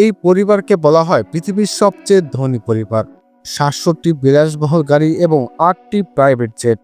এই পরিবারকে বলা হয় পৃথিবীর সবচেয়ে ধনী পরিবার। সাতষট্টি বিলাসবহুল গাড়ি এবং আটটি প্রাইভেট জেট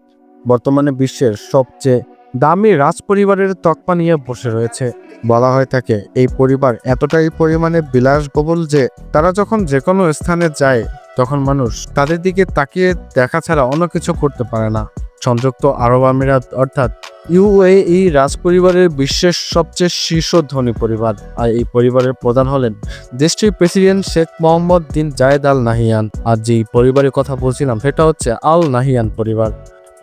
বর্তমানে বিশ্বের সবচেয়ে দামি রাজ পরিবারের তকমা নিয়ে বসে রয়েছে। বলা হয়ে থাকে, এই পরিবার এতটাই পরিমাণে বিলাসবহুল যে তারা যখন যে কোনো স্থানে যায়, তখন মানুষ তাদের দিকে তাকিয়ে দেখা ছাড়া অন্য কিছু করতে পারে না। সংযুক্ত আরব আমিরাত অর্থাৎ ইউএই রাজপরিবারের বিশ্বের সবচেয়ে শীর্ষ ধনী পরিবার। আর এই পরিবারের প্রধান হলেন দেশটির president Sheikh Mohammed bin Zayed Al Nahyan. আর যেই পরিবারের কথা বলছিলাম, সেটা হচ্ছে আল নাহিয়ান পরিবার।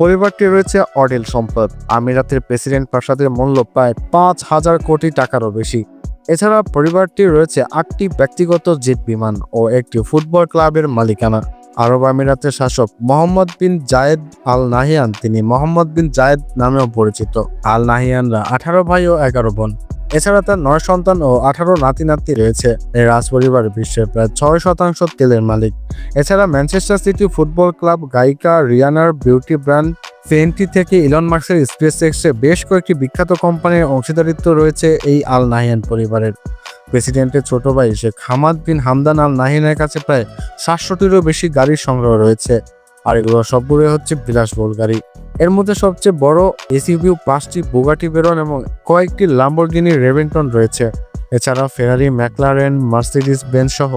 পরিবারটি রয়েছে অডেল সম্পদ। আমিরাতের প্রেসিডেন্ট প্রাসাদের মূল্য প্রায় পাঁচ হাজার কোটি টাকারও বেশি। এছাড়া পরিবারটি রয়েছে আটটি ব্যক্তিগত জেট বিমান ও একটি ফুটবল ক্লাবের মালিকানা। আরব আমিরাতের শাসক Mohammad bin Zayed Al Nahiyan তিনি মোহাম্মদ বিন জায়েদ নামেও পরিচিত। আল নাহিয়ানরা আঠারো ভাই ও এগারো বোন। এছাড়া তার নয় সন্তান ও আঠারো নাতি নাতি রয়েছে। এই রাজপরিবার বিশ্বের প্রায় ছয় শতাংশ তেলের মালিক। এছাড়া ম্যানচেস্টার সিটি ফুটবল ক্লাব গায়িকা রিয়ানার বিউটি ব্র্যান্ড ফেন্টি থেকে ইলন মার্কসের স্পেস এক্সে বেশ কয়েকটি বিখ্যাত কোম্পানির অংশীদারিত্ব রয়েছে এই আল নাহিয়ান পরিবারের। প্রেসিডেন্টের ছোট ভাই শেখ হামাদ বিন হামদান আল নাহিনের কাছে প্রায় সাতশোটিরও বেশি গাড়ির সংগ্রহ রয়েছে। আর এগুলো সবগুলোই হচ্ছে বিলাসবহুল গাড়ি। এর মধ্যে সবচেয়ে বড় এসিভি পাঁচটি বুগাটি বেরন এবং কয়েকটি লাম্বরগিনি রেভেন্টন রয়েছে। এছাড়া ফেরারি ম্যাকলারেন মার্সিডিস বেন সহ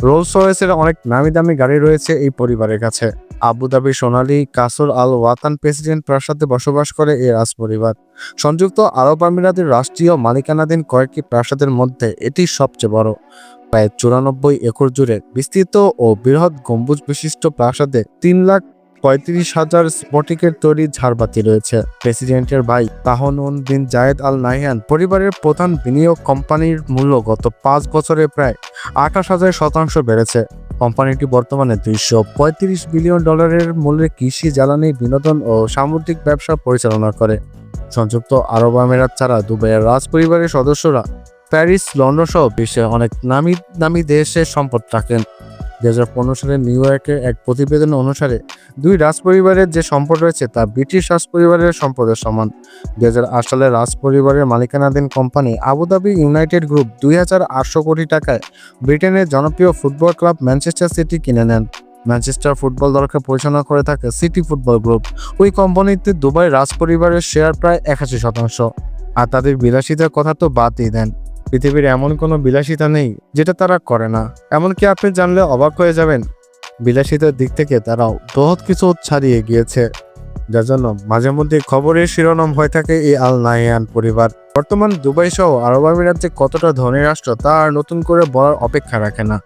রোলস রয়েসের অনেক নামি দামি গাড়ি রয়েছে এই পরিবারের কাছে। আবুধাবি সোনালী, কাসর আল ওয়াতান প্রেসিডেন্ট প্রাসাদে বসবাস করে এই রাজপরিবার। সংযুক্ত আরব আমিরাতের রাষ্ট্রীয় মালিকানাধীন কয়েকটি প্রাসাদের মধ্যে এটি সবচেয়ে বড়। প্রায় চুরানব্বই একর জুড়ে বিস্তৃত ও বৃহৎ গম্বুজ বিশিষ্ট প্রাসাদে তিন লাখ পঁয়ত্রিশ হাজার স্ফটিকের তৈরি ঝাড়বাতি রয়েছে। প্রেসিডেন্টের ভাই তাহনুন বিন জায়েদ আল নাহিয়ান পরিবারের প্রধান বিনিয়োগ কোম্পানির মূল্য গত পাঁচ বছরে প্রায় আঠাশ হাজার শতাংশ বেড়েছে। কোম্পানিটি বর্তমানে দুইশো পঁয়ত্রিশ বিলিয়ন ডলারের মূল্যে কৃষি, জ্বালানি, বিনোদন ও সামুদ্রিক ব্যবসা পরিচালনা করে। সংযুক্ত আরব আমিরাত ছাড়া দুবাইয়ের রাজ পরিবারের সদস্যরা প্যারিস, লন্ডন সহ বিশ্বের অনেক নামি দামি দেশে সম্পদ রাখেন। দু হাজার পনেরো সালে নিউ ইয়র্কের এক প্রতিবেদন অনুসারে দুই রাজপরিবারের যে সম্পদ রয়েছে তা ব্রিটিশ রাজপরিবারের সম্পদের সমান। দুই হাজার আট সালে রাজপরিবারের মালিকানাধীন কোম্পানি আবুধাবি ইউনাইটেড গ্রুপ দুই হাজার আটশো কোটি টাকায় ব্রিটেনের জনপ্রিয় ফুটবল ক্লাব ম্যানচেস্টার সিটি কিনে নেন। ম্যানচেস্টার ফুটবল দলকে পরিচালনা করে থাকে সিটি ফুটবল গ্রুপ। ওই কোম্পানিতে দুবাই রাজপরিবারের শেয়ার প্রায় একাশি শতাংশ। আর তাদের বিলাসিতার কথা তো বাদই দেন। পৃথিবীর এমন কোনো বিলাসিতা নেই যেটা তারা করে না। এমনকি আপনি জানলে অবাক হয়ে যাবেন, বিলাসিতার দিক থেকে তারাও বহৎ কিছু ছাড়িয়ে গিয়েছে, যার জন্য মাঝে মধ্যে খবরের শিরোনাম হয়ে থাকে এই আল নাহিয়ান পরিবার। বর্তমান দুবাই সহ আরব আমিরাত কতটা ধনী রাষ্ট্র তা আর নতুন করে বলার অপেক্ষা রাখে না।